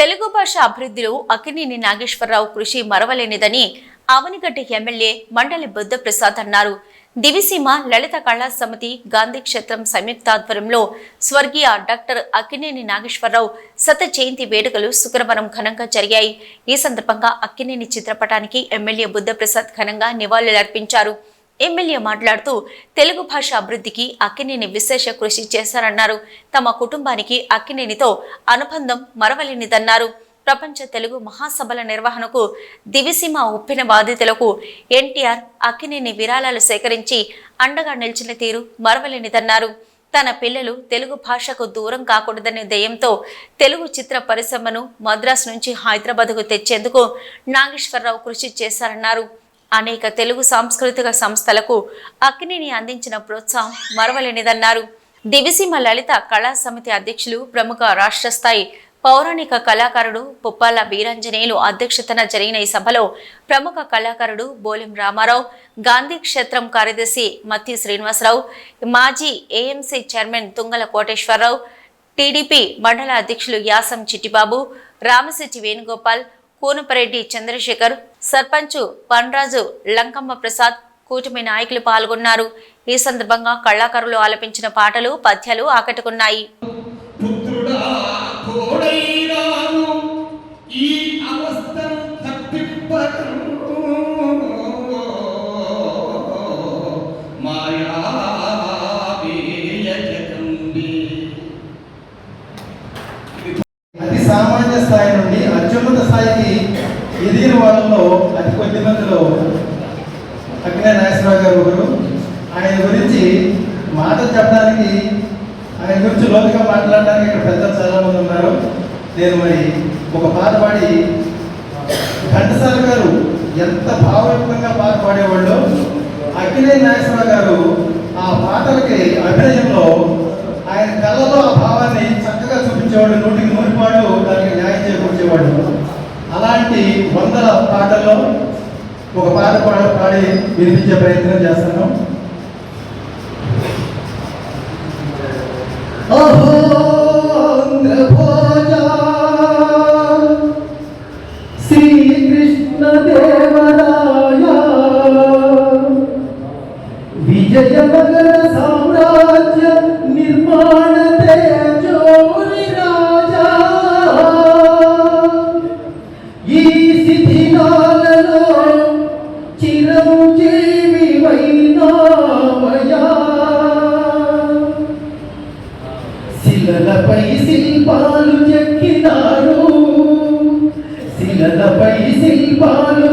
తెలుగు భాష అభివృద్ధిలో అక్కినేని నాగేశ్వరరావు కృషి మరవలేనిదని అవనిగడ్డ ఎమ్మెల్యే మండలి బుద్ధప్రసాద్ అన్నారు. దివిసీమ లలిత కళా సమితి గాంధీ క్షేత్రం సంయుక్తాధ్వర్యంలో స్వర్గీయ డాక్టర్ అక్కినేని నాగేశ్వరరావు శత జయంతి వేడుకలు శుక్రవారం ఘనంగా జరిగాయి. ఈ సందర్భంగా అక్కినేని చిత్రపటానికి ఎమ్మెల్యే బుద్ధప్రసాద్ ఘనంగా నివాళులర్పించారు. ఎమ్మెల్యే మాట్లాడుతూ తెలుగు భాష అభివృద్ధికి అక్కినేని విశేష కృషి చేశారన్నారు. తమ కుటుంబానికి అక్కినేనితో అనుబంధం మరవలేనిదన్నారు. ప్రపంచ తెలుగు మహాసభల నిర్వహణకు దివిసీమ ఉప్పిన బాధితులకు ఎన్టీఆర్ అక్కినేని విరాళాలు సేకరించి అండగా నిలిచిన తీరు మరవలేనిదన్నారు. తన పిల్లలు తెలుగు భాషకు దూరం కాకూడదనే దయంతో తెలుగు చిత్ర పరిశ్రమను మద్రాసు నుంచి హైదరాబాద్కు తెచ్చేందుకు నాగేశ్వరరావు కృషి చేశారన్నారు. అనేక తెలుగు సాంస్కృతిక సంస్థలకు అక్కినేని అందించిన ప్రోత్సాహం మరవలేనిదన్నారు. దివిసీమ లలిత కళా సమితి అధ్యక్షులు ప్రముఖ రాష్ట్ర స్థాయి పౌరాణిక కళాకారుడు పుప్పాల వీరంజనేయులు అధ్యక్షతన జరిగిన ఈ సభలో ప్రముఖ కళాకారుడు బోలెం రామారావు గాంధీ క్షేత్రం కార్యదర్శి మత్తి శ్రీనివాసరావు మాజీ AMC chairman Tungala Koteswararao TDP మండల అధ్యక్షులు యాసం చిట్టిబాబు రామశెట్టి వేణుగోపాల్ కూనుపరెడ్డి చంద్రశేఖర్ సర్పంచ్ పన్రాజు లంకమ్మ ప్రసాద్ కూటమి నాయకులు పాల్గొన్నారు. ఈ సందర్భంగా కళాకారులు ఆలపించిన పాటలు పద్యాలు ఆకట్టుకున్నాయి. సామాన్య స్థాయి నుండి అత్యున్నత స్థాయికి ఎదిగిన వాళ్ళలో అతి కొద్ది మందిలో అక్కినే నాగేశ్వరరావు గారు ఒకరు. ఆయన గురించి మాట చెప్పడానికి ఆయన గురించి లోతుగా మాట్లాడడానికి ఇక్కడ పెద్దలు చాలా మంది ఉన్నారు. నేను మరి ఒక పాట పాడి ఘంటసాల గారు ఎంత భావయుక్తంగా పాట పాడేవాళ్ళు అక్కినే నాగేశ్వరరావు గారు ఆ పాటలకి ఒక పాట పాడి వినిపించే ప్రయత్నం చేస్తున్నాం. శిల్పాలు చెక్కినారు. శిలలపై శిల్పాలు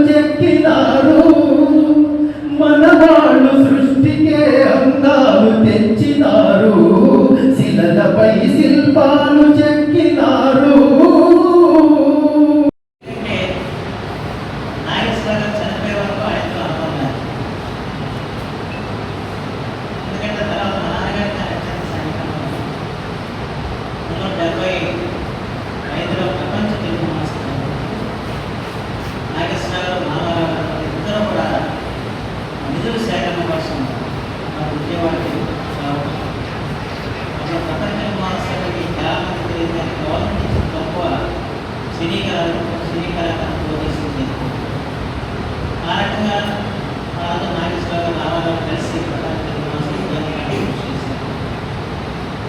విజయవాడకి అసలు ప్రపంచ చాలా తెలియదు గవర్నమెంట్ తక్కువ సినీ కళలు సినీ కళాకారులు ఆ రకంగా కలిసి ప్రపంచ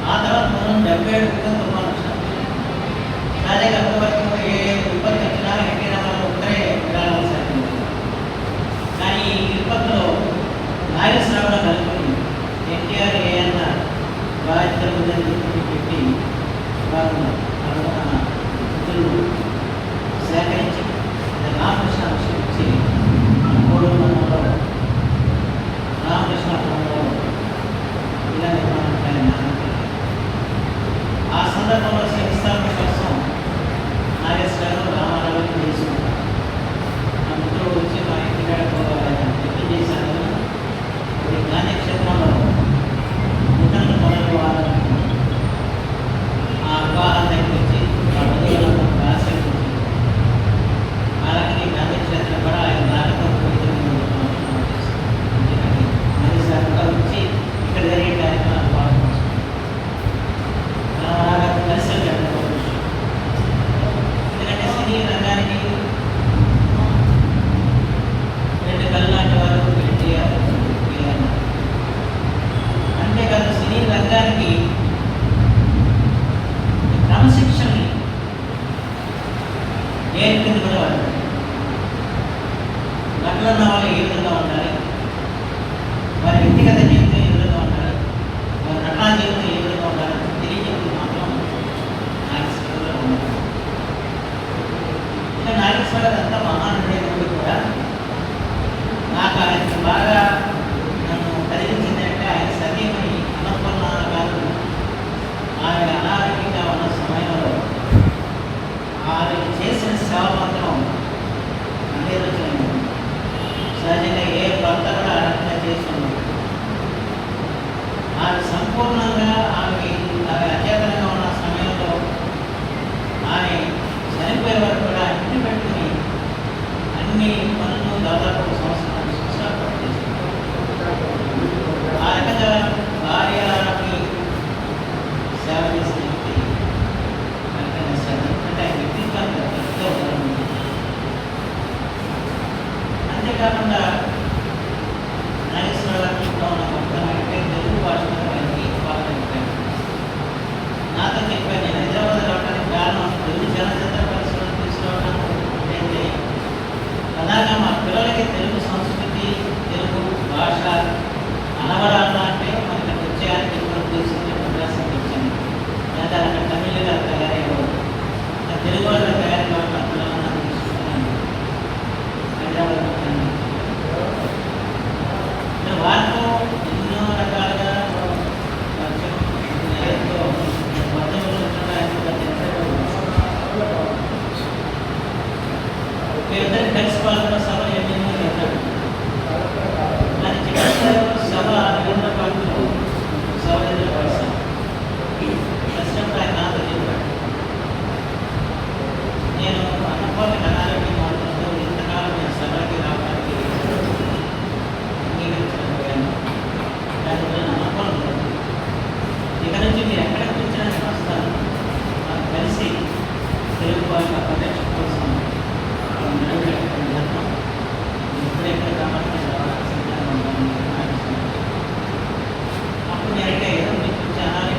ఆ తర్వాత మనం డెబ్బై ఏడు క్రితం తుఫాను వచ్చినాం అంతవరకు ఏ విపత్తు వచ్చినా ఒక్కరే విరాళాలు కానీ ఈ విపత్తులో నాగేశ్వరరావు కలుపుకుని ఎన్టీఆర్ ఏఎన్ఆర్ బాధ్యత ఉందని చెప్పి పెట్టి వారు అనుకున్న సేకరించి రామకృష్ణ గట్ల ఉన్న వాళ్ళు ఏ విధంగా ఉండాలి? వారి వ్యక్తిగత జీవితం ఏ విధంగా ఉండాలి? వారి నటనా జీవితం ఏ విధంగా ఉండాలి? తెలియజేప్పుడు మాత్రం నాగేశ్వరరావు ఉండాలి. ఇక నాగేశ్వరరావు అంతా మహానుడైనప్పుడు కూడా నాకు ఆయన బాగా నన్ను కలిగించిందంటే ఆయన సతీమణి అన్నపూర్ణ గారు ఆయన అనారోగ్యంగా ఉన్న సమయంలో ఆయన చేసిన సేవ మాత్రం అదే రోజు రచనయే భర్త కూడా అర్థం చేసుకున్నాడు ఆ సంపూర్ణంగా ఆ